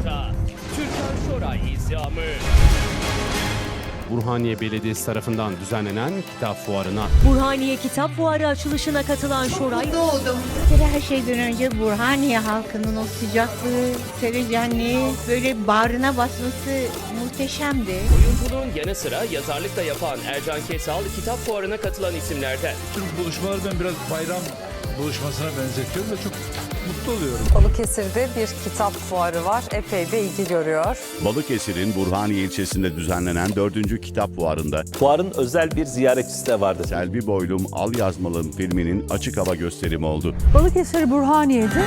Fuarı'nda Türkan Şoray izamı. Burhaniye Belediyesi tarafından düzenlenen kitap fuarına Burhaniye Kitap Fuarı açılışına katılan Şoray, Bir kere her şeyden önce Burhaniye halkının o sıcaklığı, sevecenliği, böyle bağrına basması muhteşemdi. Oyunculuğun yanı sıra yazarlık da yapan Ercan Kesal kitap fuarına katılan isimlerden. Türk buluşmaları ben biraz bayram buluşmasına benzetiyorum ve çok mutlu oluyorum. Balıkesir'de bir kitap fuarı var. Epey de ilgi görüyor. Balıkesir'in Burhaniye ilçesinde düzenlenen 4. kitap fuarında Fuarın özel bir ziyaretçisi de vardı. Selvi Boylum Al Yazmalım filminin açık hava gösterimi oldu. Balıkesir Burhaniye'de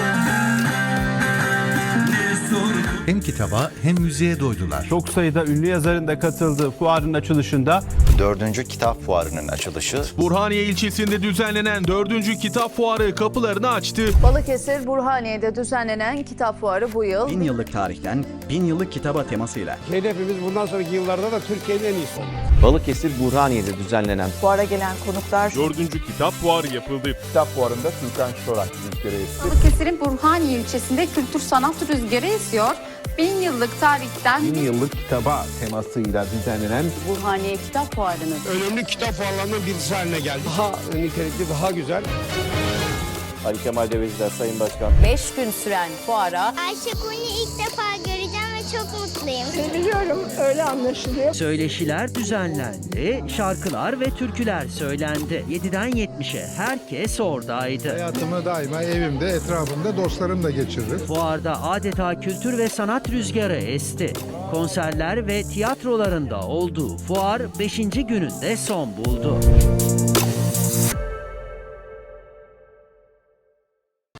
Hem kitaba hem müziğe doydular. Çok sayıda ünlü yazarın da katıldığı fuarın açılışında Dördüncü kitap fuarının açılışı Burhaniye ilçesinde düzenlenen 4. kitap fuarı kapılarını açtı. Balıkesir Burhaniye'de düzenlenen kitap fuarı bu yıl bin yıllık tarihten bin yıllık kitaba temasıyla hedefimiz bundan sonraki yıllarda da Türkiye'nin en iyisi olmak. Balıkesir Burhaniye'de düzenlenen fuara gelen konuklar 4. kitap fuarı yapıldı. Kitap fuarında Türkan Şoray rüzgarı esti. Balıkesir'in Burhaniye ilçesinde kültür sanat rüzgarı esiyor. Bin yıllık tarihten Bin yıllık kitaba temasıyla düzenlenen Burhaniye Kitap Fuarı'nın önemli kitap fuarlarından birisi haline geldi. Daha nitelikli, daha güzel. Ali Kemal Deveciler Sayın Başkan 5 gün süren fuara Ayşe Kunyi ilk defa ve çok mutluyum. söyleşiler düzenlendi, şarkılar ve türküler söylendi. 7'den 70'e herkes oradaydı. Hayatımı daima evimde, etrafımda dostlarımla geçiririm. Fuarda adeta kültür ve sanat rüzgarı esti. Konserler ve tiyatrolarında olduğu fuar 5. gününde son buldu.